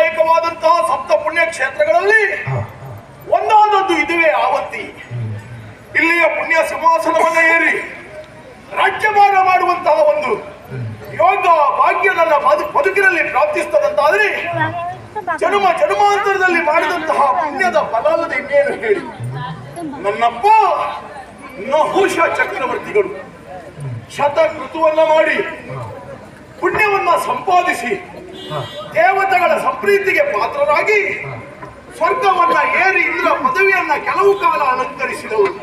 ಪುಣ್ಯದಾಯಕವಾದಂತಹ ಸಪ್ತ ಪುಣ್ಯ ಕ್ಷೇತ್ರಗಳಲ್ಲಿ ಒಂದಾದದ್ದು ಇದುವೇ ಆವತ್ತಿ. ಇಲ್ಲಿಯ ಪುಣ್ಯ ಸಿಂಹಾಸನವನ್ನು ಏರಿ ರಾಜ್ಯಭಾರ ಮಾಡುವಂತಹ ಒಂದು ಯೋಗ ಭಾಗ್ಯ ನನ್ನ ಬದು- ಬದುಕಿನಲ್ಲಿ ಪ್ರಾಪ್ತಿಸ್ತದಂತಾದ್ರೆ ಜನ್ಮ ಜನ್ಮಾಂತರದಲ್ಲಿ ಮಾಡಿದಂತಹ ಪುಣ್ಯದ ಫಲ ಅಲ್ಲದೆ ಇನ್ನೇನು ಹೇಳಿ? ನನ್ನಪ್ಪ ನಹುಷ ಚಕ್ರವರ್ತಿಗಳು. ಶತಕೃತುವನ್ನ ಮಾಡಿ ಪುಣ್ಯವನ್ನ ಸಂಪಾದಿಸಿ ದೇವತೆಗಳ ಸಂಪ್ರೀತಿಗೆ ಪಾತ್ರರಾಗಿ ಸ್ವರ್ಗವನ್ನ ಏರಿ ಇಂದ್ರ ಪದವಿಯನ್ನ ಕೆಲವು ಕಾಲ ಅಲಂಕರಿಸಿದವರು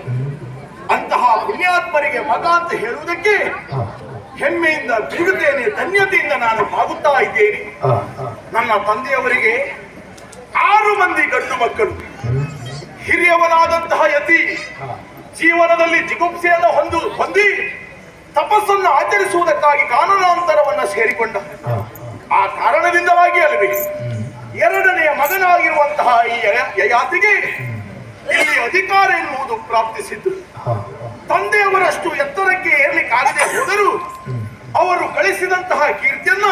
ಅಂತಹ ಪುಣ್ಯಾತ್ಮರಿಗೆ ಮಗ ಅಂತ ಹೇಳುವುದಕ್ಕೆ ಹೆಮ್ಮೆಯಿಂದ ಬೀಗುತ್ತೇನೆ ಧನ್ಯತೆಯಿಂದ ನಾನು ಬಾಗುತ್ತಾ ಇದ್ದೇನೆ. ನನ್ನ ತಂದೆಯವರಿಗೆ ಆರು ಮಂದಿ ಗಂಡು ಮಕ್ಕಳು. ಹಿರಿಯವನಾದಂತಹ ಯತಿ ಜೀವನದಲ್ಲಿ ಜಿಗುಪ್ಸೆಯನ್ನು ಹೊಂದು ಹೊಂದಿ ತಪಸ್ಸನ್ನು ಆಚರಿಸುವುದಕ್ಕಾಗಿ ಕಾನೂನಾಂತರವನ್ನು ಸೇರಿಕೊಂಡ. ಆ ಕಾರಣದಿಂದವಾಗಿ ಅಲ್ವೇ ಎರಡನೆಯ ಮಗನಾಗಿರುವಂತಹ ಈ ಯಾತಿಗೆ ಯಯಾತಿಗೆ ಇಲ್ಲಿ ಅಧಿಕಾರ ಎನ್ನುವುದು ಪ್ರಾಪ್ತಿಸಿದ್ದು. ತಂದೆಯವರಷ್ಟು ಎತ್ತರಕ್ಕೆ ಏರ್ಲಿಕ್ಕಾಗದೆ ಹೋದರೂ ಅವರು ಗಳಿಸಿದಂತಹ ಕೀರ್ತಿಯನ್ನ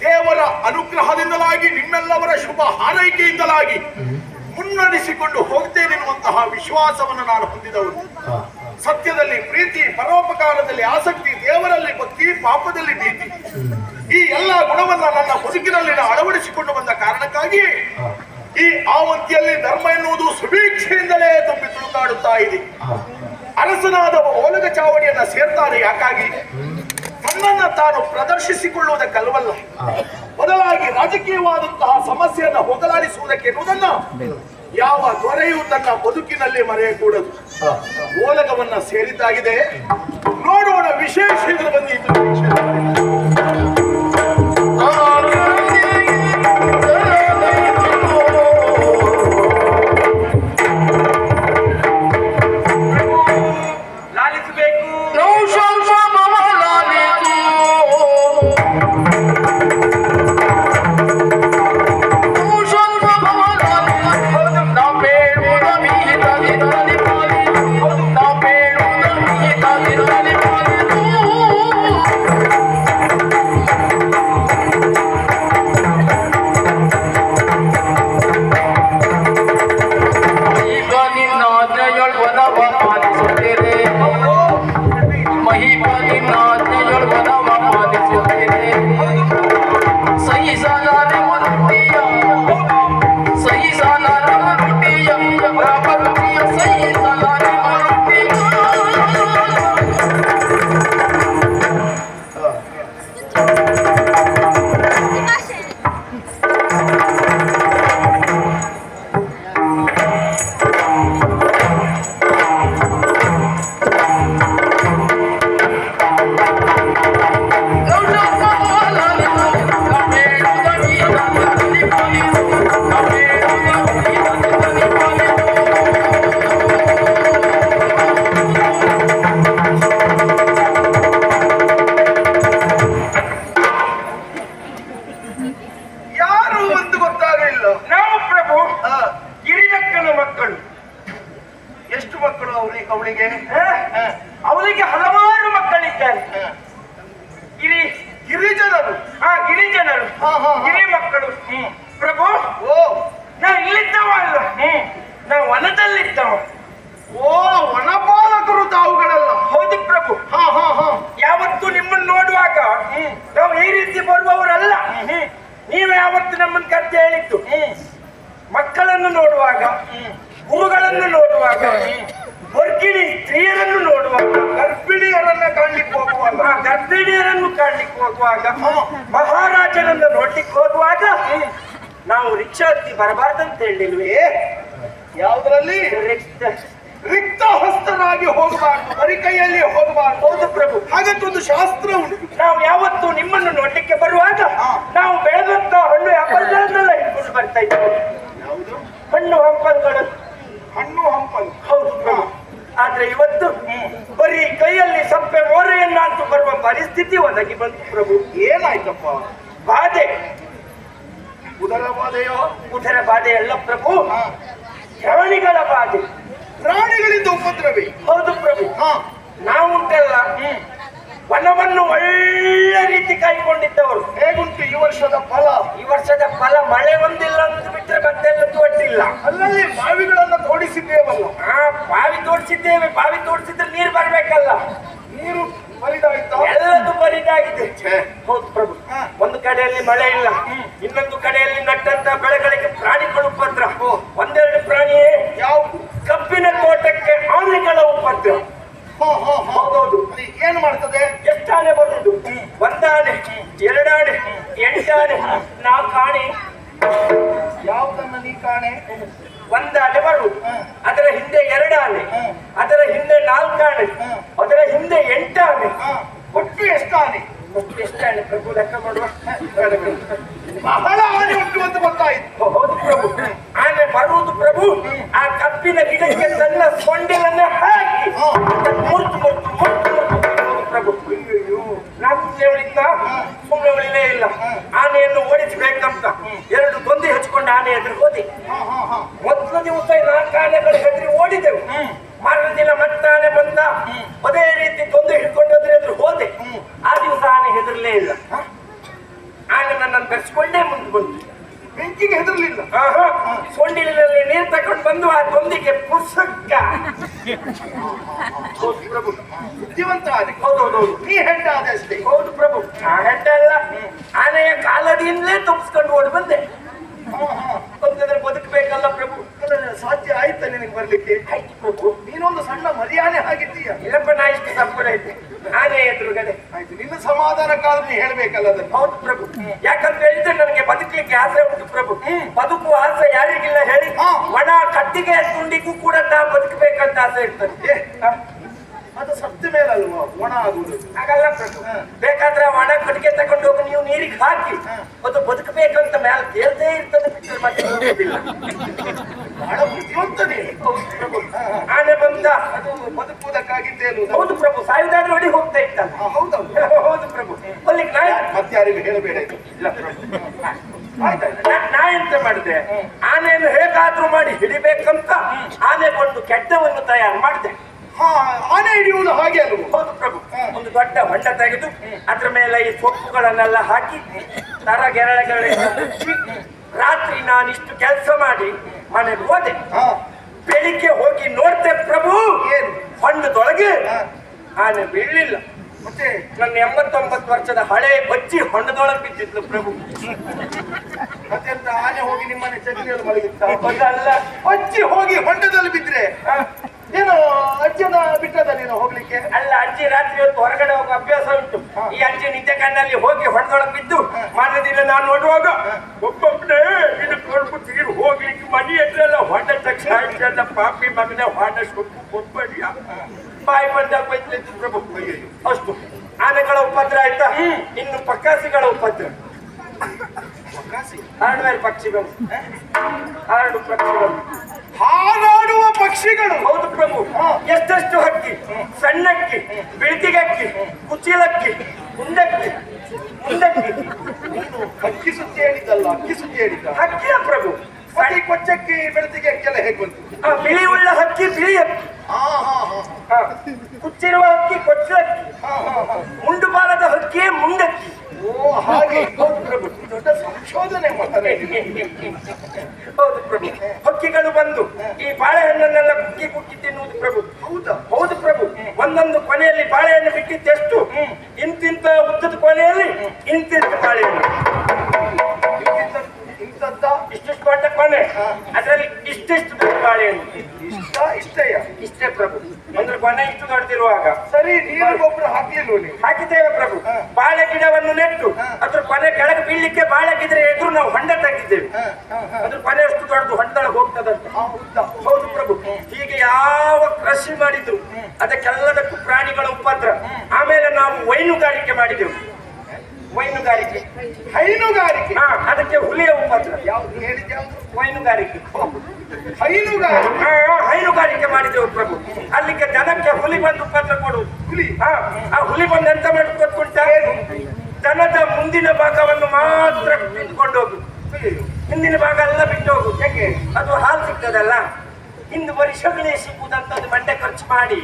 ದೇವರ ಅನುಗ್ರಹದಿಂದಲಾಗಿ, ನಿಮ್ಮೆಲ್ಲವರ ಶುಭ ಹಾರೈಕೆಯಿಂದಲಾಗಿ ಮುನ್ನಡೆಸಿಕೊಂಡು ಹೋಗ್ತೇನೆನ್ನುವಂತಹ ವಿಶ್ವಾಸವನ್ನು ನಾನು ಹೊಂದಿದವರು ಸತ್ಯದಲ್ಲಿ ಪ್ರೀತಿ, ಪರೋಪಕಾರದಲ್ಲಿ ಆಸಕ್ತಿ, ದೇವರಲ್ಲಿ ಭಕ್ತಿ, ಪಾಪದಲ್ಲಿ ಭೀತಿ. ಈ ಎಲ್ಲ ಗುಣವನ್ನ ನನ್ನ ಬದುಕಿನಲ್ಲಿ ಅಳವಡಿಸಿಕೊಂಡು ಬಂದ ಕಾರಣಕ್ಕಾಗಿ ಈ ಆವತ್ತಿಯಲ್ಲಿ ಧರ್ಮ ಎನ್ನುವುದು ಸುಭೀಕ್ಷೆಯಿಂದಲೇ ತುಂಬಿ ತುಳುಕಾಡುತ್ತಾ ಇದೆ. ಅರಸನಾದ ಓಲಗ ಚಾವಡಿಯನ್ನ ಸೇರ್ತಾರೆ ಯಾಕಾಗಿ? ತನ್ನನ್ನ ತಾನು ಪ್ರದರ್ಶಿಸಿಕೊಳ್ಳುವುದಕ್ಕಲ್ವಲ್ಲ. ಬದಲಾಗಿ ರಾಜಕೀಯವಾದಂತಹ ಸಮಸ್ಯೆಯನ್ನು ಹೋಗಲಾಡಿಸುವುದಕ್ಕೆ ಎನ್ನುವುದನ್ನ ಯಾವ ದೊರೆಯು ತನ್ನ ಬದುಕಿನಲ್ಲಿ ಮರೆಯಕೂಡದು. ಓಲಗವನ್ನ ಸೇರಿದ್ದಾಗಿದೆ. ನೋಡೋಣ ವಿಶೇಷ ಇದ್ರ ಬಂದಿದ್ದು ಗಿರಿ ಮಕ್ಕಳು ಪ್ರಭು ಓ. ನಾವು ಇಲ್ಲಿದ್ದವ ಅಲ್ಲ. ನಾವು ವನದಲ್ಲಿದ್ದವ. ಓ ವನಪಾಲಕರು ತಾವುಗಳಲ್ಲ. ಹೌದು ಪ್ರಭು. ಹಾ ಹಾ ಹಾ. ಯಾವತ್ತು ನಿಮ್ಮನ್ನು ನೋಡುವಾಗ ನಾವು ಈ ರೀತಿ ಬರುವವರಲ್ಲ. ನೀವು ಯಾವತ್ತು ನಮ್ಮನ್ನು ಕರ್ತ ಹೇಳಿದ್ದು? ಮಕ್ಕಳನ್ನು ನೋಡುವಾಗ ಗುರುಗಳನ್ನು ನೋಡುವಾಗ ವರ್ಗಿಣಿ ಸ್ತ್ರೀಯರನ್ನು ನೋಡುವಾಗ ಗರ್ಭಿಣಿಯರನ್ನ ಕಾಣ್ಲಿಕ್ಕೆ ಹೋಗುವಾಗ ಗರ್ಭಿಣಿಯರನ್ನು ಕಾಣ್ಲಿಕ್ಕೆ ಹೋಗುವಾಗ ಮಹಾರಾಜರನ್ನ ನೋಡ್ಲಿಕ್ಕೆ ಹೋಗುವಾಗ ನಾವು ರಿಕ್ಷಾ ಹತ್ತಿ ಬರಬಾರ್ದಂತ ಹೇಳಿಲ್ವೇ? ಯಾವುದರಲ್ಲಿ? ರಿಕ್ತ. ಹಸ್ತನಾಗಿ ಹೋಗಬಾರ್ದು ಬರಿ ಕೈಯಲ್ಲಿ ಹೋಗಬಾರ್ದು. ಹೌದು ಪ್ರಭು. ಹಾಗಂತ ಒಂದು ಶಾಸ್ತ್ರ ಉಂಟು. ನಾವು ಯಾವತ್ತು ನಿಮ್ಮನ್ನು ನೋಡ್ಲಿಕ್ಕೆ ಬರುವಾಗ ಹಾ. ನಾವು ಬೆಳೆದಂತ ಹಣ್ಣು ಹಂಪಲುಗಳನ್ನೆಲ್ಲ ಇಟ್ಕೊಂಡು ಬರ್ತಾ ಇದ್ದೇವೆ ಯಾವುದು ಹಣ್ಣು ಹಂಪಲುಗಳು ಹಣ್ಣು ಹಂಪಲು ಹೌದು ಪ್ರಭು ಆದ್ರೆ ಇವತ್ತು ಬರೀ ಕೈಯಲ್ಲಿ ಸಪ್ಪೆ ಮೋರೆಯನ್ನಾಂತು ಪರಿಸ್ಥಿತಿ ಒದಗಿ ಬಂತು ಪ್ರಭು. ಏನಾಯ್ತಪ್ಪ? ಬಾಧೆ. ಉದರ ಬಾಧೆಯೋ? ಉದರ ಬಾಧೆ ಅಲ್ಲ ಪ್ರಭು. ಪ್ರಾಣಿಗಳ ಬಾಧೆ. ಪ್ರಾಣಿಗಳಿಂದ ಉಪದ್ರವಿ. ಹೌದು ಪ್ರಭು. ಹಾ. ನಾವುಂಟಲ್ಲ ವನವನ್ನು ಒಳ್ಳೆ ರೀತಿ ಕಾಯ್ಕೊಂಡಿದ್ದವರು. ಹೇಗುಂಟು ಈ ವರ್ಷದ ಫಲ? ಈ ವರ್ಷದ ಫಲ ಮಳೆ ಒಂದಿಲ್ಲ ಅಂತ ಬಿಟ್ಟರೆ ಮತ್ತೆಲ್ಲ ತೋಟಿಲ್ಲ ಅಲ್ಲಲ್ಲಿ ಬಾವಿಗಳನ್ನ ತೋಡಿಸಿದ್ದೇವಲ್ಲ. ಆ ಬಾವಿ ತೋಡಿಸಿದ್ದೇವೆ ಬಾವಿ ತೋಡಿಸಿದ್ರೆ ನೀರು ಬರಬೇಕಲ್ಲ. ನೀರು ಬರಿದಾಯ್ತಾ ಎಲ್ಲದೂ ಹೌದು ಪ್ರಭು. ಒಂದು ಕಡೆಯಲ್ಲಿ ಮಳೆ ಇಲ್ಲ ಇನ್ನೊಂದು ಕಡೆಯಲ್ಲಿ ನಟ್ಟಂತ ಬೆಳೆಗಳಿಗೆ ಪ್ರಾಣಿಗಳು ಉಪದ್ರ. ಒಂದೆರಡು ಪ್ರಾಣಿಯೇ ಯಾವುದು? ಕಬ್ಬಿನ ತೋಟಕ್ಕೆ ಆನೆಗಳ ಉಪದ್ರ. ಹೌದೌದು. ಏನು ಮಾಡ್ತದೆ? ಎಷ್ಟಾನೆ ಬರುದು ಒಂದಾನೆ ಎರಡಾನೆ ಎಂಟಾನೆ ಕಾಣೆ ಯಾವ್ದನ್ನ ನೀ ಕಾಣೆ? ಒಂದಾನೆ ಬರುದು ಹ್ಮ್. ಅದರ ಹಿಂದೆ ಎರಡಾನೆ ಹ್ಮ್. ಅದರ ಹಿಂದೆ ನಾಲ್ಕಾಣೆ ಹ್ಮ್. ಅದರ ಹಿಂದೆ ಎಂಟಾನೆ ಹ, ಒಟ್ಟು ಪ್ರಭು ಲೆಕ್ಕ ಮಾಡುವ? ಬಹಳ ಉಂಟು ಅಂತ ಗೊತ್ತಾಯ್ತು ಹೌದು ಪ್ರಭು ಆನೆ ಬರುವುದು ಪ್ರಭು. ಆ ಕಬ್ಬಿನ ಗಿಡಕ್ಕೆ ತನ್ನ ಕೊಂಡಿಲನ್ನ ಹಾಕಿ ಮುರ್ತು ಮುರ್ತು ಮುರ್ದು ಮುರ್ದು ಅಯ್ಯೋ ಪ್ರಭು. ನಾನು ಸುಮ್ಮನೆ ಸುಮ್ಮನೆ ಉಳಿಲೇ ಇಲ್ಲ. ಆನೆಯನ್ನು ಓಡಿಸಬೇಕಂತ. ಎರಡು ತೊಂದಿ ಹಚ್ಕೊಂಡು ಆನೆ ಎದುರು ಹೋದಿ. ಮೊದಲು ದಿವಸ ನಾಲ್ಕು ಆನೆಗಳು ಹೆದರಿ ಓಡಿದೆವು ಮಾರನೇ ದಿನ ಮತ್ತೆ ಆನೆ ಬಂದ ಅದೇ ರೀತಿ ಗೊಂದು ಹಿಡ್ಕೊಂಡು ಅದ್ರ ಎದುರು ಹೋದೆ ಆ ದಿವಸ ಆನೆ ಹೆದರ್ಲೇ ಇಲ್ಲ ಆನೆ ನನ್ನನ್ನು ಬೆರೆಸ್ಕೊಂಡೇ ಮುಂದೆ ಬಂತು ಬೆಂಕಿಗೆ ಹೆದರ್ಲಿಲ್ಲ ಆಹಾ, ಸೊಂಡಿಲಿನಲ್ಲಿ ನೀರು ತಕೊಂಡು ಬಂದು ಆ ತೊಂದಿಗೆ ಪುಸ್ತಕ. ಹೌದು ಪ್ರಭು. ಬುದ್ಧಿವಂತ ನೀ ಹೆಂಡ ಆದ ಅಷ್ಟೇ. ಹೌದು ಪ್ರಭು. ಆ ಹೆಂಡ ಅಲ್ಲ. ಆನೆಯ ಕಾಲಡಿಯಿಂದಲೇ ತಪ್ಪಿಸ್ಕೊಂಡು ಓಡಿ ಬಂದೆ. ಬಂದ್ರೆ ಬದುಕಬೇಕಲ್ಲ ಪ್ರಭು. ಸಾಧ್ಯ ಆಯ್ತ ನಿನಗೆ ಬರ್ಲಿಕ್ಕೆ? ಆಯ್ತು ಪ್ರಭು. ನೀನೊಂದು ಸಣ್ಣ ಮರ್ಯಾದೆ ಆಗಿದ್ದೀಯ ಇಲ್ಲಪ್ಪ ನಾ ಇಷ್ಟು ಸಂಪೂರ್ಣ ಐತೆ ನಾನೇ ಎದುರುಗಡೆ. ಆಯ್ತು ನಿನ್ನ ಸಮಾಧಾನಕ್ಕಾದ್ರೂ ನೀ ಹೇಳ್ಬೇಕಲ್ಲ ಅದನ್ನು. ಹೌದು ಪ್ರಭು. ಯಾಕಂತ ಹೇಳಿದ್ರೆ ನನಗೆ ಬದುಕಲಿಕ್ಕೆ ಆಸೆ ಉಂಟು ಪ್ರಭು. ಬದುಕುವ ಆಸೆ. ಒಣ ಕಟ್ಟಿಗೆ ತುಂಡಿಗೂ ಕೂಡ ನಾ ಬದುಕಬೇಕಂತ ಆಸೆ ಇರ್ತದೆ. ಅದು ಸತ್ತು ಮೇಲಲ್ವಾ? ಒಣ ಆಗುವುದು. ಹಾಗಲ್ಲ ಬೇಕಾದ್ರೆ ಒಣ ಕಟ್ಟಿಗೆ ತಗೊಂಡು ಹೋಗಿ ನೀವು ನೀರಿಗೆ ಹಾಕಿ ಅದು ಬದುಕಬೇಕಂತ ಮ್ಯಾಲ ಕೇಳದೇ ಇರ್ತದೆ ಪಿಕ್ಚರ್ ಮತ್ತೆ ಬಹಳ ಬುದ್ಧಿವಂತ ಹೌದು ಆನೆ ಬಂದ. ಅದು ಬದುಕುವುದಕ್ಕಾಗಿ ಹೌದು ಪ್ರಭು ಸಾಯುದಾದ್ರೆ ನೋಡಿ ಹೋಗ್ತಾ ಇತ್ತಲ್ಲ. ಹ, ಹೌದೌದು. ಹೌದು ಪ್ರಭು. ಅಲ್ಲಿಗೆ ಮತ್ತೆ ಯಾರಿಗೂ ಹೇಳಬೇಡ ಇಲ್ಲ ಪ್ರಭು. ಆಯ್ತಾಯ್ತು. ಎಂತ ಮಾಡಿದೆ. ಆನೆಯನ್ನು ಹೇಗಾದ್ರೂ ಮಾಡಿ ಹಿಡಿಬೇಕಂತ ಆನೆ ಒಂದು ಕೆಟ್ಟವನ್ನು ತಯಾರು ಮಾಡಿದೆ. ಆನೆ ಹಿಡಿಯುವುದು ಹಾಗೆ ಅಲ್ವ? ಹೌದು ಪ್ರಭು. ಒಂದು ದೊಡ್ಡ ಹೊಂಡ ತೆಗೆದು ಅದ್ರ ಮೇಲೆ ಈ ಸೊಪ್ಪುಗಳನ್ನೆಲ್ಲ ಹಾಕಿ ತರ ಗೆರಳೆಗಳ ರಾತ್ರಿ ನಾನಿಷ್ಟು ಕೆಲಸ ಮಾಡಿ ಮನೆಗೆ ಹೋದೆ. ಬೆಳಿಗ್ಗೆ ಹೋಗಿ ನೋಡ್ತೆ ಪ್ರಭು. ಏನು? ಹೊಂಡದೊಳಗೆ. ಆನೆ ಬೀಳಲಿಲ್ಲ. ನನ್ನ ಎಂಬತ್ತೊಂಬತ್ತು ವರ್ಷದ ಹಳೆ ಬಚ್ಚಿ ಹೊಂಡದೊಳಗೆ ಬಿದ್ದಿದ್ಲು ಪ್ರಭು. ಮತ್ತೆಂತ ಆನೆ ಹೋಗಿ ನಿಮ್ಮನೆ ಚಟ್ನಿಯಲ್ಲಿ ಮಲಗಿತ್ತ? ಅದಲ್ಲ ಅಜ್ಜಿ ಹೋಗಿ ಹೊಂಡದಲ್ಲಿ ಬಿದ್ರೆ ಏನು ಅಜ್ಜನ ಬಿಟ್ಟದ ನೀನು ಹೋಗ್ಲಿಕ್ಕೆ? ಅಲ್ಲ ಅಜ್ಜಿ ರಾತ್ರಿ ಹೊತ್ತು ಹೊರಗಡೆ ಹೋಗೋ ಅಭ್ಯಾಸ ಉಂಟು. ಈ ಅಜ್ಜಿ ನಿದ್ದೆ ಕಣ್ಣಲ್ಲಿ ಹೋಗಿ ಹೊಡೆದೊಳಗೆ ಬಿದ್ದು ಮಾಡದಿಲ್ಲ ದಿನ ನಾನು ನೋಡುವಾಗ ಒಬ್ಬೊಬ್ಬನೇ ಹಿಡಿದುಕೊಂಡು ತಿರುಗಿ ಹೋಗ್ಲಿಕ್ಕೆ ಮನೆ ಹತ್ರ ಹೊಂಡ ತಕ್ಷಣ ಪಾಪಿ ಮಗನ ಹೊಂಡ ಸೊಪ್ಪು ಕೊಟ್ಬೇಡಿಯ ಬಾಯಿ ಬಂದಾಗ ಪ್ರಭು ಅಷ್ಟು. ಆನೆಗಳ ಉಪದ್ರ ಆಯ್ತಾ? ಇನ್ನು ಪಕ್ಕಾಸಿಗಳ ಉಪದ್ರ. ಹಾಡುವ ಪಕ್ಷಿಗಳು. ಹಾಡು ಪಕ್ಷಿಗಳು. ಹಾರಾಡುವ ಪಕ್ಷಿಗಳು. ಹೌದು ಪ್ರಭು. ಎಷ್ಟೆಷ್ಟು ಹಕ್ಕಿ? ಸಣ್ಣಕ್ಕಿ ಬೆಳ್ತಿಗಕ್ಕಿ ಕುಚಿಲಕ್ಕಿ ಮುಂದಕ್ಕಿ ಮುಂದಕ್ಕಿ. ಹಕ್ಕಿ ಸುದ್ದಿ ಹೇಳಿದ್ದಲ್ಲ ಹಕ್ಕಿ ಸುದ್ದಿ ಹೇಳಿದ್ದ. ಹಕ್ಕಿಯ ಪ್ರಭು. ಈ ಕೊಚ್ಚಕ್ಕಿ ಬೆಳತಿಗೆ ಕೆಲ ಹೇಗೆ ಬಂತು? ಆ ಬಿಳಿ ಉಳ್ಳ ಹಕ್ಕಿ ಬಿಳಿ ಹಕ್ಕಿ ಹಾ ಹಾ ಹಾ. ಕುಚ್ಚಿರುವ ಹಕ್ಕಿ ಕೊಚ್ಚಲ ಹಕ್ಕಿ ಮುಂಡು ಬಾಲದ ಹಕ್ಕಿಯೇ ಮುಂಡಕ್ಕಿ ಓ ಹಾಗೆ ಹೌದು ಪ್ರಭು. ದೊಡ್ಡ ಸಂಶೋಧನೆ ಮಾಡ್ತಾರೆ ಹೌದು ಪ್ರಭು. ಹಕ್ಕಿಗಳು ಬಂದು ಈ ಬಾಳೆಹಣ್ಣನ್ನೆಲ್ಲ ಕುಕ್ಕಿ ಕುಕ್ಕಿ ತಿನ್ನುವುದು ಪ್ರಭು. ಹೌದಾ? ಹೌದು ಪ್ರಭು. ಒಂದೊಂದು ಕೊನೆಯಲ್ಲಿ ಬಾಳೆಹಣ್ಣು ಬಿಟ್ಟಿದ್ದೆಷ್ಟು? ಇಂತಿಂತ ಉದ್ದದ ಕೊನೆಯಲ್ಲಿ ಇಂತಿಂತ ಬಾಳೆಹಣ್ಣು. ಇಂಥದ್ದ ಇಷ್ಟಿಷ್ಟು ದೊಡ್ಡ ಕೊನೆ. ಅದರಲ್ಲಿ ಇಷ್ಟಿಷ್ಟು ದೊಡ್ಡ ಬಾಳೆಹಣ್ಣು ಇಷ್ಟ ಇಷ್ಟಯ್ಯ ಇಷ್ಟೇ ಪ್ರಭು. ಅಂದ್ರೆ ಕೊನೆ ಇಷ್ಟು ದೊಡ್ಡದಿರುವಾಗ ಸರಿ ನೀರು ಗೊಬ್ಬರ ಹಾಕ್ಲಿಲ್ವ ನೀವು? ಹಾಕಿದ್ದೇವೆ ಪ್ರಭು. ಬಾಳೆ ಗಿಡವನ್ನು ನೆಟ್ಟು ಅದ್ರ ಕೊನೆ ಕೆಳಗೆ ಬೀಳ್ಲಿಕ್ಕೆ ಬಾಳೆ ಗಿದ್ರೆ ಎದುರು ನಾವು ಹೊಂಡ ಹಾ. ಅದ್ರ ಕೊನೆ ಅಷ್ಟು ದೊಡ್ಡದು ಹೊಂಡದೊಳಗೆ ಹೋಗ್ತದಂತೆ. ಹೌದಾ ಹೌದು ಪ್ರಭು. ಹೀಗೆ ಯಾವ ಕೃಷಿ ಮಾಡಿದ್ರು ಅದಕ್ಕೆಲ್ಲದಕ್ಕೂ ಪ್ರಾಣಿಗಳ ಉಪದ್ರ. ಆಮೇಲೆ ನಾವು ವೈನುಗಾರಿಕೆ ಮಾಡಿದೆವು. ವೈನುಗಾರಿಕೆ. ಹೈನುಗಾರಿಕೆ. ಹಾ ಅದಕ್ಕೆ ಹುಲಿಯ ಉಪದ್ರ. ಯಾವ್ದು ಹೇಳಿದ್ದೆ ಯಾವ್ದು? ವೈನುಗಾರಿಕೆ. ಹೈನುಗಾರಿಕೆ. ಹಾ, ಹೈನುಗಾರಿಕೆ ಮಾಡಿದೆವು ಪ್ರಭು ಅಲ್ಲಿಗೆ ಜನಕ್ಕೆ ಹುಲಿ ಬಂದು ಉಪದ್ರ ಕೊಡುವುದು. ಹುಲಿ. ಹಾ, ಆ ಹುಲಿ ಬಂದು ಎಂತ ಮಾಡಿ ದನದ ಮುಂದಿನ ಭಾಗವನ್ನು ಮಾತ್ರ ತಿಂದ್ಕೊಂಡು ಹೋಗು ಹಿಂದಿನ ಭಾಗ ಎಲ್ಲ ಬಿಟ್ಟು ಹೋಗು ಯಾಕೆ? ಅದು ಹಾಲು ಸಿಗ್ತದಲ್ಲ? ಇಂದು ಬರೀ ಸಗಣಿ ಸಿಗುವುದಂತ ಮಂಡೆ ಖರ್ಚು ಮಾಡಿ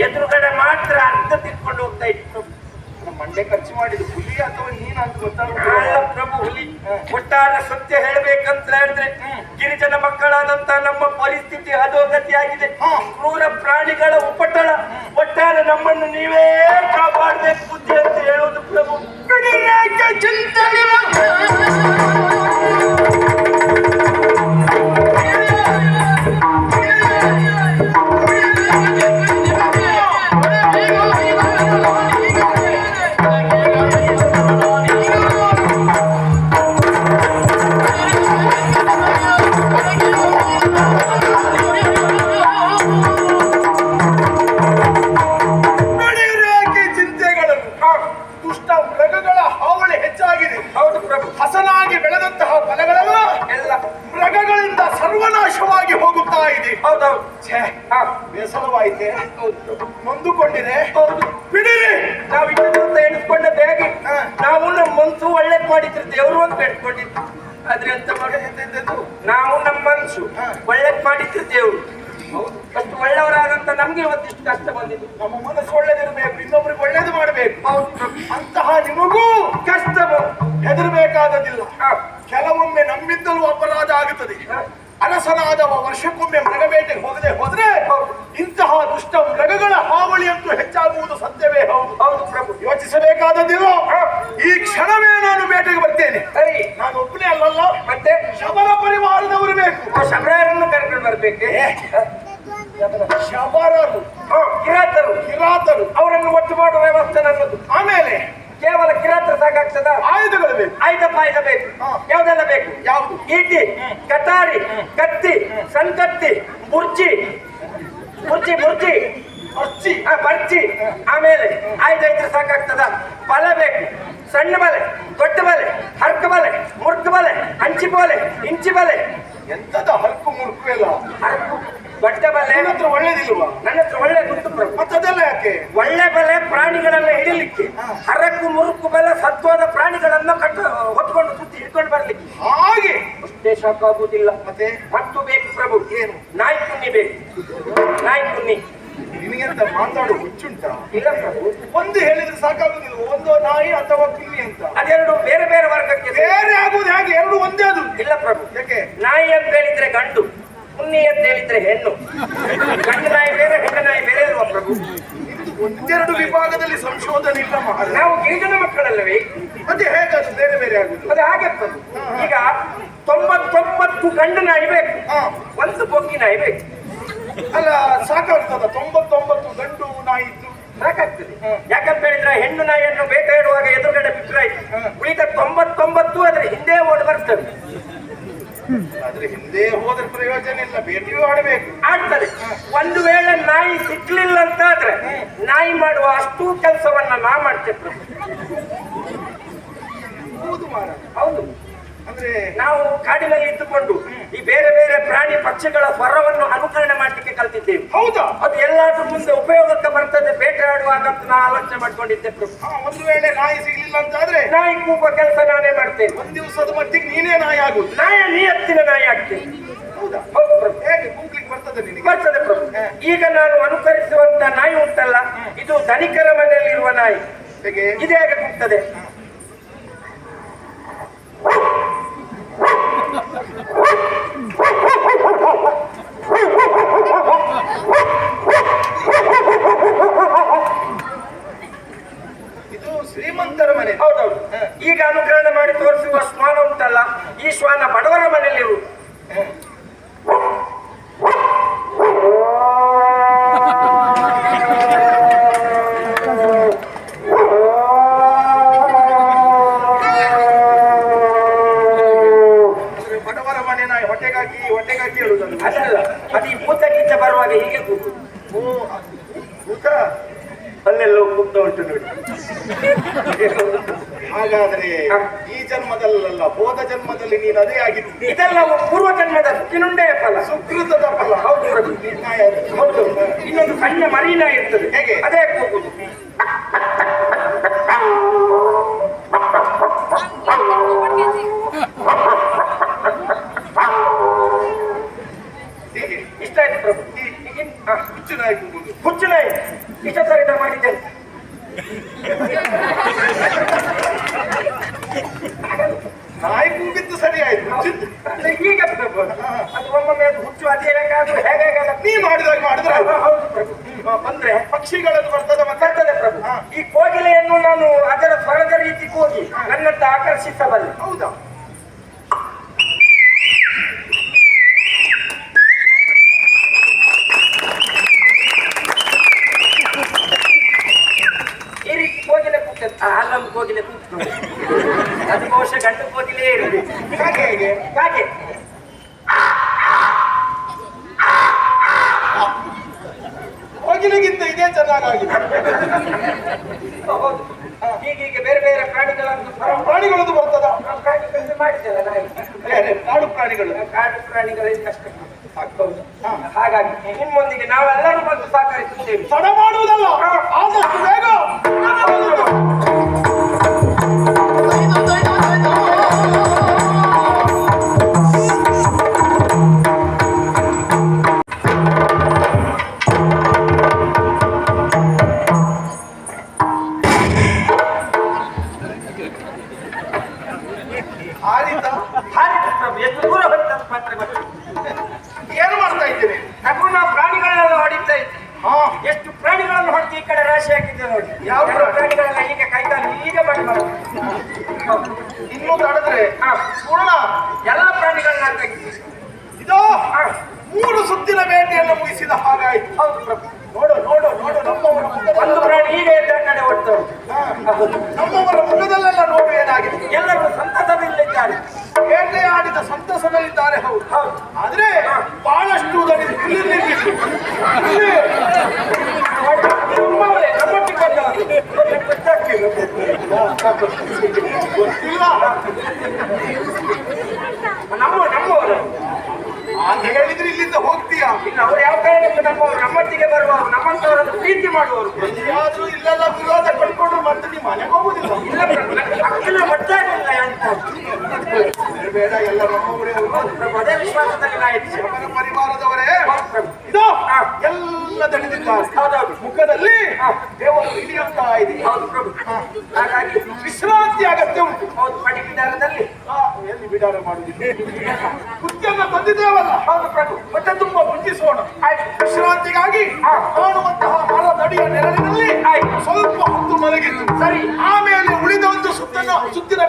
ಎದುರುಗಡೆ ಮಾತ್ರ ಅರ್ಧ ತಿಳ್ಕೊಂಡು ಹೋಗ್ತಾ ಇತ್ತು. ಬಂಡೆ ಖರ್ಚು ಮಾಡಿದ ಹುಲಿ ಅಥವಾ ನೀನ್ ಅಂತ ಅಲ್ಲ ಪ್ರಭು ಹುಲಿ ಒಟ್ಟಾರೆ ಸತ್ಯ ಹೇಳ್ಬೇಕಂತ ಹೇಳಿದ್ರೆ ಗಿರಿಜನ ಮಕ್ಕಳಾದಂತ ನಮ್ಮ ಪರಿಸ್ಥಿತಿ ಅಧೋಗತಿಯಾಗಿದೆ. ಕ್ರೂರ ಪ್ರಾಣಿಗಳ ಉಪಟಳ ಒಟ್ಟಾರೆ ನಮ್ಮನ್ನು ನೀವೇ ಕಾಪಾಡಬೇಕು. ಹಾ ಮುಂದುಕೊಂಡಿದೆ. ಬಿಡಿರಿ. ನಾವು ಇಷ್ಟೊಂದು ಎಣಿಸ್ಕೊಂಡದ್ದು ಹೇಗೆ? ಹಾ. ನಾವು ನಮ್ಮ ಮನ್ಸು ಒಳ್ಳೇದ್ ಮಾಡಿದ್ರು ದೇವ್ರು ಅಂತ ಬೇಡ್ಕೊಂಡಿದ್ದು ಆದ್ರೆ ಎಂತ ಮಾಡೋದು? ನಾವು ನಮ್ಮ ಮನ್ಸು. ಒಳ್ಳೇದ್ ಮಾಡಿದ್ರು ದೇವ್ರು. ಅಷ್ಟು ಒಳ್ಳೆಯವರಾದಂತ ನಮ್ಗೆ ಇವತ್ತಿಷ್ಟು ಕಷ್ಟ ಬಂದಿದ್ದು ನಮ್ಮ ಮನಸ್ಸು ಒಳ್ಳೇದಿರ್ಬೇಕು ಇನ್ನೊಬ್ರಿಗೆ ಒಳ್ಳೇದು ಮಾಡಬೇಕು. ಅಂತಹ ನಿಮಗೂ ಕಷ್ಟ ಹೆದರ್ಬೇಕಾದದಿಲ್ಲ. ಕೆಲವೊಮ್ಮೆ ನಮ್ಮಿಂದಲೂ ಅಪರಾಧ ಆಗುತ್ತದೆ. ಅರಸನಾದವ ವರ್ಷಕ್ಕೊಮ್ಮೆ ಮೃಗಬೇಟೆಗೆ ಹೋಗದೆ ಹೋದ್ರೆ ಹೌದು. ಇಂತಹ ದುಷ್ಟ ಮೃಗಗಳ ಹಾವಳಿಯಂತೂ ಹೆಚ್ಚಾಗುವುದು ಸತ್ಯವೇ ಹೌದು. ಹೌದು ಪ್ರಭು. ಯೋಚಿಸಬೇಕಾದದಿಲ್ಲ ಈ ಕ್ಷಣವೇ ನಾನು ಬೇಟೆಗೆ ಬರ್ತೇನೆ. ಸರಿ. ನಾನು ಒಬ್ಬನೇ ಅಲ್ಲಲ್ಲ. ಮತ್ತೆ? ಶಬರ ಪರಿವಾರದವರು ಬೇಕು. ಆ ಶಬರನ್ನು ಕರ್ಕೊಂಡು ಬರ್ಬೇಕೆ. ಶಬರರು ಕಿರಾತರು. ಕಿರಾತರು. ಅವರನ್ನು ಒಟ್ಟು ಮಾಡುವ ವ್ಯವಸ್ಥೆ ನನ್ನದು. ಆಮೇಲೆ ಕೇವಲ ಕಿರಾತ್ರ ಸಾಕಾಗ್ತದ? ಆಯುಧಗಳು ಬೇಕು. ಆಯುಧ ಪಾಯುಧ ಬೇಕು. ಯಾವ್ದೆಲ್ಲ ಬೇಕು? ಯಾವುದು? ಈಟಿ ಕಟಾರಿ ಕತ್ತಿ ಸಂಕತ್ತಿ ಬುರ್ಜಿ ಬುರ್ಜಿ ಬುರ್ಜಿ ಅರ್ಚಿ ಆ, ಬರ್ಚಿ ಆಮೇಲೆ ಆಯ್ದ ಇದ್ರೆ ಸಾಕಾಗ್ತದ? ಬಲ ಬೇಕು. ಸಣ್ಣ ಬಲೆ ದೊಡ್ಡ ಬಲೆ ಹರ್ಕ ಬಲೆ ಮುರ್ಕ ಬಲೆ ಅಂಚಿ ಬಲೆ ಇಂಚಿ ಬಲೆ. ಎಂತದ ಹರ್ಕು ಮುರ್ಕು ಎಲ್ಲ? ಹರ್ಕು. ದೊಡ್ಡ ಬಲೆ. ನಿನ್ನ ಹತ್ರ ಒಳ್ಳೇದಿಲ್ವಾ? ನನ್ನ ಹತ್ರ ಒಳ್ಳೆ ಮತ್ತದೆಲ್ಲ ಯಾಕೆ? ಒಳ್ಳೆ ಬಲೆ ಪ್ರಾಣಿಗಳನ್ನ ಹಿಡಿಲಿಕ್ಕೆ ಹರಕು ಮುರುಕು ಬಲೆ ಸತ್ವದ ಪ್ರಾಣಿಗಳನ್ನ ಕಟ್ಟ ಹೊತ್ಕೊಂಡು ಸುತ್ತಿ ಹಿಡ್ಕೊಂಡು ಬರ್ಲಿಕ್ಕೆ. ಹಾಗೆ. ಅಷ್ಟೇ ಸಾಕಾಗುವುದಿಲ್ಲ. ಮತ್ತೆ? ಮತ್ತು ಬೇಕು ಪ್ರಭು. ಏನು? ನಾಯಿ ಕುನ್ನಿ ಬೇಕು. ನಾಯಿ ಕುನ್ನಿ ನಿನಗೆಂತ ಮಾತಾಡು ಹುಚ್ಚುಂಟ? ಇಲ್ಲ ಪ್ರಭು. ಒಂದು ಹೇಳಿದ್ರೆ ಸಾಕಾಗುದಿಲ್ಲ ಒಂದು ನಾಯಿ ಅಥವಾ ಕಿವಿ ಅಂತ. ಅದೆರಡು ಬೇರೆ ಬೇರೆ ವರ್ಗಕ್ಕೆ ಬೇರೆ ಆಗುವುದು ಹಾಗೆ? ಎರಡು ಒಂದೇ ಅದು ಇಲ್ಲ ಪ್ರಭು. ಯಾಕೆ? ನಾಯಿ ಅಂತ ಹೇಳಿದ್ರೆ ಗಂಡು. ಕುನ್ನಿ ಅಂತ ಹೇಳಿದ್ರೆ ಹೆಣ್ಣು. ಗಂಡು ನಾಯಿ ಬೇರೆ ಹೆಣ್ಣು ನಾಯಿ ಬೇರೆ ಇರುವ ಪ್ರಭು. ಒಂದೆರಡು ವಿಭಾಗದಲ್ಲಿ ಸಂಶೋಧನೆ ಇಲ್ಲ ಮಹಾರಾಜ. ನಾವು ಗಿರಿಜನ ಮಕ್ಕಳಲ್ಲವೇ? ಮತ್ತೆ ಹೇಗೆ ಅದು ಬೇರೆ ಬೇರೆ ಆಗುತ್ತೆ ಅದು ಹಾಗೆ ಪ್ರಭು. ಈಗ ತೊಂಬತ್ತೊಂಬತ್ತು ಗಂಡು ನಾಯಿ ಬೇಕು. ಒಂದು ಬೊಗ್ಗಿ ನಾಯಿ ಬೇಕು. ಅಲ್ಲ ಸಾಕಾಗ್ತದ? ತೊಂಬತ್ತೊಂಬತ್ತು ಗಂಡು ನಾಯಿ ಇದ್ದು? ಸಾಕಾಗ್ತದೆ. ಯಾಕಂತ ಹೇಳಿದ್ರೆ ಹೆಣ್ಣು ನಾಯಿಯನ್ನು ಬೇಟೆಯಾಡುವಾಗ ಎದುರುಗಡೆ ಬಿಟ್ಟರಾಯ್ತು ಉಳಿದ ತೊಂಬತ್ತೊಂಬತ್ತು ಅದ್ರ ಹಿಂದೆ ಓಡ್ ಬರ್ತದೆ. ಆದ್ರೆ ಹಿಂದೆ ಹೋದ್ರೆ ಪ್ರಯೋಜನ ಇಲ್ಲ ಭೇಟಿಯೂ ಆಡಬೇಕು. ಆಗ್ತದೆ. ಒಂದು ವೇಳೆ ನಾಯಿ ಸಿಕ್ಲಿಲ್ಲ ಅಂತ ಆದ್ರೆ ನಾಯಿ ಮಾಡುವ ಅಷ್ಟು ಕೆಲಸವನ್ನ ನಾ ಮಾಡ್ತೇವೆ. ಹೌದು ಮಾರ ಹೌದು. ಅಂದ್ರೆ ನಾವು ಕಾಡಿನಲ್ಲಿ ಇದ್ದುಕೊಂಡು ಈ ಬೇರೆ ಬೇರೆ ಪ್ರಾಣಿ ಪಕ್ಷಿಗಳ ಸ್ವರವನ್ನು ಅನುಕರಣೆ ಮಾಡ್ಲಿಕ್ಕೆ ಕಲ್ತಿದ್ದೇವೆ. ಹೌದಾ? ಅದು ಎಲ್ಲಾದ್ರೂ ಮುಂದೆ ಉಪಯೋಗಕ್ಕೆ ಬರ್ತದೆ. ಬೇಟೆಯಾಡುವಾಗ ಅಂತ ನಾ ಆಲೋಚನೆ ಮಾಡ್ಕೊಂಡಿದ್ದೆ ಒಂದು ವೇಳೆ ನಾಯಿ ಸಿಗ್ಲಿಲ್ಲ ಅಂತ ಆದ್ರೆ ನಾಯಿ ಕೂಗುವ ಕೆಲಸ ನಾನೇ ಮಾಡ್ತೇನೆ. ಒಂದ್ ದಿವಸದ ಮಟ್ಟಿಗೆ ನೀನೇ ನಾಯಿ ಆಗುದು ನಾಯ ಹತ್ತಿನ ನಾಯಿ ಆಗ್ತೇನೆ ಹೌದಾ? ಹೌದು ಪ್ರಭು. ಹೇಗೆ? ಕೂಗ್ಲಿಕ್ಕೆ ಬರ್ತದೆ ನಿನಗೆ. ಬರ್ತದೆ ಪ್ರಭು. ಈಗ ನಾನು ಅನುಕರಿಸುವಂತ ನಾಯಿ ಉಂಟಲ್ಲ ಇದು ಧನಿಕರ ಮನೆಯಲ್ಲಿರುವ ನಾಯಿ. ಹೇಗೆ? ಇದು ಹೇಗೆ ಕೂಗ್ತದೆ ಇದು ಶ್ರೀಮಂತರ ಮನೆ ಹೌದೌದು ಈಗ ಅನುಕರಣೆ ಮಾಡಿ ತೋರಿಸುವ ಶ್ವಾನ ಉಂಟಲ್ಲ ಈ ಶ್ವಾನ ಬಡವರ ಮನೆಯಲ್ಲಿರು ಅಂದ್ರೆ ಬಡವರ ಮನೆ ನಾಯಿ ಹೊಟ್ಟೆಗಾಗಿ ಹೊಟ್ಟೆಗಾಗಿ ಹೇಳುದಲ್ಲ ಅದಲ್ಲ ಅದು ಈ ಭೂತ ಗೀತ ಬರುವಾಗ ಹೀಗೆ ಕೂಗು ಓ ಊಟ ಅಲ್ಲೆಲ್ಲೋ ಕೂಗ್ತಾ ಉಂಟು ನೋಡಿ ಹಾಗಾದ್ರೆ ಈ ಜನ್ಮದಲ್ಲಲ್ಲ ಹೋದ ಜನ್ಮದಲ್ಲಿ ನೀನು ಅದೇ ಆಗಿದ್ದು. ಇದೆಲ್ಲ ಪೂರ್ವ ಜನ್ಮದ ಇನ್ನೊಂದೇ ಫಲ. ಸುಕೃತದ ಫಲ. ಹೌದು ಹೌದು ಇನ್ನೊಂದು ಸಣ್ಣ ಮರೀನ ಇರ್ತದೆ. ಹೇಗೆ? ಅದೇ ಕೂಗುದು ಇಷ್ಟ ಆಯ್ತು ಪ್ರಭು. ಹುಚ್ಚು ನಾಯಿ ಹುಚ್ಚು ನಾಯಿ ನಾಯಿ ಕೂಗಿದ್ದು ಸರಿ ಆಯ್ತು ಈಗ ಒಮ್ಮೊಮ್ಮೆ ಹುಚ್ಚು ಅದೇನಕ್ಕಾದ್ರೂ ಹೇಗಾಗಲ್ಲ ನೀ ಮಾಡಿದಾಗ ಮಾಡಿದ್ರೆ ಅಂದ್ರೆ ಪಕ್ಷಿಗಳನ್ನು ಬರ್ತದೆ ಬರ್ತದೆ ಪ್ರಭು. ಈ ಕೋಗಿಲೆಯನ್ನು ನಾನು ಅದರ ಸ್ವರದ ರೀತಿ ಕೂಗಿ ನನ್ನಂತ ಆಕರ್ಷಿಸಬಲ್ಲೆ. ಮಾಡಿದ್ದಲ್ಲ ನಾಯಿ ಕಾಡು ಪ್ರಾಣಿಗಳು. ಕಾಡು ಪ್ರಾಣಿಗಳೇ ಕಷ್ಟ. ಆಗ್ಬಹುದು ಹಾಗಾಗಿ ನಿಮ್ಮೊಂದಿಗೆ ನಾವೆಲ್ಲರೂ ಬಂದು ಸಹಕರಿಸುತ್ತೇವೆ. ತಡ ಮಾಡುವುದಲ್ಲ. ರಾಶಿ ಹಾಕಿದ್ದೆ ನೋಡಿ. ಯಾವ ಪ್ರಾಣಿಗಳೆಲ್ಲ ಹೀಗೆ ಕೈಕಾಲು ಈಗ ಮಾಡಿ ಬರೋದು. ಇನ್ನೂ ತಡೆದ್ರೆ. ಪೂರ್ಣ ಎಲ್ಲ ಪ್ರಾಣಿಗಳನ್ನ ಇದು ಮೂರು ಸುತ್ತಿನ ಬೇಟೆಯನ್ನು ಮುಗಿಸಿದ ಹಾಗಾಯ್ತು. ಹೌದು ಪ್ರಭು. ನೋಡು ನೋಡು ನೋಡು ನಮ್ಮವರ ಒಂದು ಪ್ರಾಣಿ ಈಗ ಎದ್ದ ಕಡೆ. ನಮ್ಮವರ ಮುಖದಲ್ಲೆಲ್ಲ ನೋಡು ಏನಾಗಿದೆ. ಎಲ್ಲರೂ ಸಂತಸದಲ್ಲಿದ್ದಾರೆ. ಬೇಟೆ ಆಡಿದ ಸಂತಸದಲ್ಲಿದ್ದಾರೆ ಹೌದು. ಹೌದು. ಆದ್ರೆ ಬಹಳಷ್ಟು ದಣಿದು ಗೊತ್ತಿಲ್ಲ ನಮ್ಮ ನಮ್ಮವರು ಹೇಳಿದ್ರೆ ಇಲ್ಲಿಂದ ಹೋಗ್ತೀಯಾ ಇನ್ನು ಅವ್ರು ಯಾವ ಕಾರಣಕ್ಕೂ ನಮ್ಮವರು ನಮ್ಮೊಟ್ಟಿಗೆ ಬರುವವರು ನಮ್ಮಂತವರನ್ನು ಪ್ರೀತಿ ಮಾಡುವವರು ಎಲ್ಲಿಯಾದ್ರೂ ಇಲ್ಲೆಲ್ಲ ವಿರೋಧ ಪಡ್ಕೊಂಡು ಮತ್ತೆ ನೀವು ಮನೆಗೆ ಹೋಗುದಿಲ್ಲ ಇಲ್ಲ ನನಗೆ ಅಕ್ಕಿನ ಗೊತ್ತಾಗಿಲ್ಲ ಅಂತ ಬೇಡ, ಎಲ್ಲ ನಮ್ಮವರೇ ಅದೇ ವಿಶ್ವಾಸದಲ್ಲಿ ನಾ ಪರಿವಾರದವರೇ ಎಲ್ಲ ದಣಿದಿದ್ದಾರೆ ಹೌದೌದು ದೇವರು ಹಿಡಿಯುತ್ತಾ ಇದೆ ಹೌದು ಪ್ರಭು ಹಾಗಾಗಿ ವಿಶ್ರಾಂತಿ ಅಗತ್ಯ ಉಂಟು ಹೌದು ಪಡಿ ವಿಧಾನದಲ್ಲಿ ಆ, ಎಲ್ಲಿ ಬಿಡಾರ ಮಾಡುದಿಲ್ಲ ಬುದ್ಧಿಯನ್ನ ಬಂದಿದ್ದೇವಲ್ಲ ಹೌದು ಪ್ರಭು ಮತ್ತೆ ತುಂಬಾ ಬುದ್ಧಿಸೋಣ ಆಯ್ತು ವಿಶ್ರಾಂತಿಗಾಗಿ. ಕಾಣುವಂತಹ ಮರದಡಿಯ ನೆರಳಿನಲ್ಲಿ ಆಯ್ತು. ಸ್ವಲ್ಪ ಹೊತ್ತು ಮಲಗಿದ್ದು ಸರಿ ಆಮೇಲೆ ಉಳಿದ ಒಂದು ಸುತ್ತನ ಸುತ್ತಿನ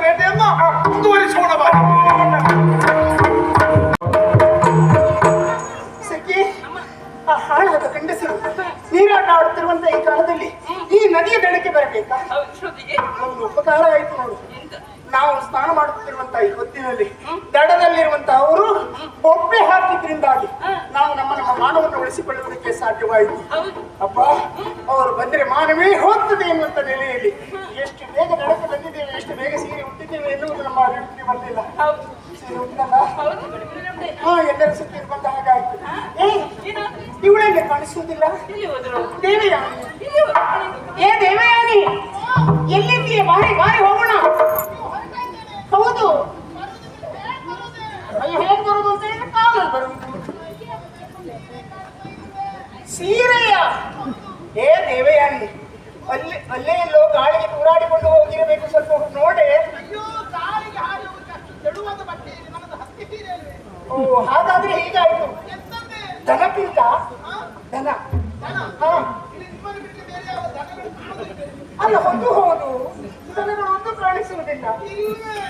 ಉಪಕಾರ ಆಯ್ತು ನೋಡು. ನಾವು ಸ್ನಾನ ಮಾಡುತ್ತಿರುವಂತ ಈ ಹೊತ್ತಿನಲ್ಲಿ ದಡದಲ್ಲಿರುವಂತ ಅವರು ಬೊಬ್ಬೆ ಹಾಕಿದ್ರಿಂದಾಗಿ ನಾವು ನಮ್ಮ ನಮ್ಮ ಮಾನವನ್ನು ಉಳಿಸಿಕೊಳ್ಳುವುದಕ್ಕೆ ಸಾಧ್ಯವಾಯಿತು. ಅಪ್ಪ ಅವರು ಬಂದರೆ ಮಾನವೇ ಹೋಗ್ತದೆ ಎನ್ನುವಂತ ನೆಲೆಯಲ್ಲಿ ಎಷ್ಟು ಬೇಗ ನಡಕ ಬಂದಿದ್ದೇವೆ ಎಷ್ಟು ಬೇಗ ಸೀರೆ ಹುಟ್ಟಿದ್ದೇವೆ ಎನ್ನುವುದು ನಮ್ಮ ಅಭಿವೃದ್ಧಿ ಬರಲಿಲ್ಲ ಸೀರೆ ಉಟ್ಟಲ್ಲ ಹಾ ಎಲ್ಲರ ಸುತ್ತಿ ಬಂದ ಹಾಗಾಯ್ತು ಇವಳಲ್ಲಿ ಕಾಣಿಸುವುದಿಲ್ಲ. ದೇವಯಾನಿ. ಏ ದೇವಯಾನಿ. ಎಲ್ಲಿದ್ದೀಯ? ಬಾರಿ ಬಾರಿ ಹೋಗೋಣ. ಹೌದು. ಅಯ್ಯೋ ಹೇಗೆ ಬರುದು ಅಂತ ಹೇಳಿದ್ರೆ ಕಾಲಲ್ಲಿ ಬರುವುದು ಸೀರೆಯ. ಏ ದೇವಯಾನಿ ಅಲ್ಲಿ ಅಲ್ಲೇ ಎಲ್ಲೋ ಗಾಳಿಗೆ ತೂರಾಡಿಕೊಂಡು ಹೋಗಿರಬೇಕು ಸ್ವಲ್ಪ ನೋಡೆ. ಓ ಹಾಗಾದ್ರೆ ಹೀಗಾಯ್ತು. ದನಕ್ಕಿಂತ ದನ? ಹಾ. ಅಲ್ಲ ಹೊತ್ತು ಹೌದು ಇದನ್ನು ಒಂದು ಕಾಣಿಸುವುದಿಲ್ಲ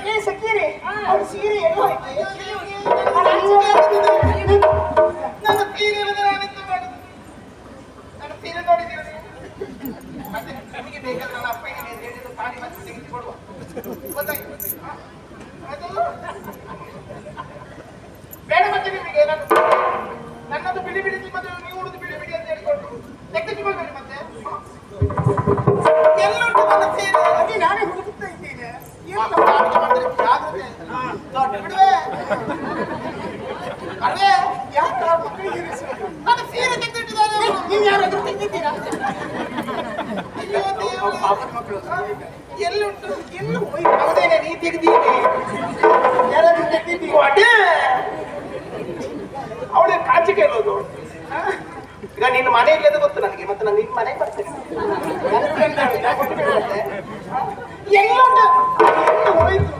ಏ ಸಖೀರಿ ಅವ್ರ ಸೀರೆ ಎಲ್ಲೋ ನನ್ನ ಸೀರೆ? ನನ್ನ ಸೀರೆ ನೋಡಿದ್ದೀರ? ಮತ್ತೆ ನಮಗೆ ನನ್ನ ಅಪ್ಪಗೆ ನೀವು ಹೇಳಿದ್ದು? ಹಾ? ಅದು? ಎಲ್ಲುಂಟು ಎಲ್ಲೂ ಹೋಯ್ತು. ಹೌದೇನೆ ನೀ ತೆಗೆದೀನಿ ಯಾರಾದ್ರೂ ತೆಗೆದಿದ್ದೀವಿ ಅವಳಿಗೆ ಕಾಚಿ ಕೇಳೋದು. ಈಗ ನಿನ್ನ ಮನೆ ಇಲ್ಲದ ಗೊತ್ತು ನನಗೆ? ಮತ್ತೆ ನಾನು ನಿನ್ನ ಮನೆಗೆ ಬರ್ತೇನೆ. ಎಲ್ಲುಂಟು ಎಲ್ಲೂ ಹೋಯ್ತು?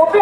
ಒಬ್ಬ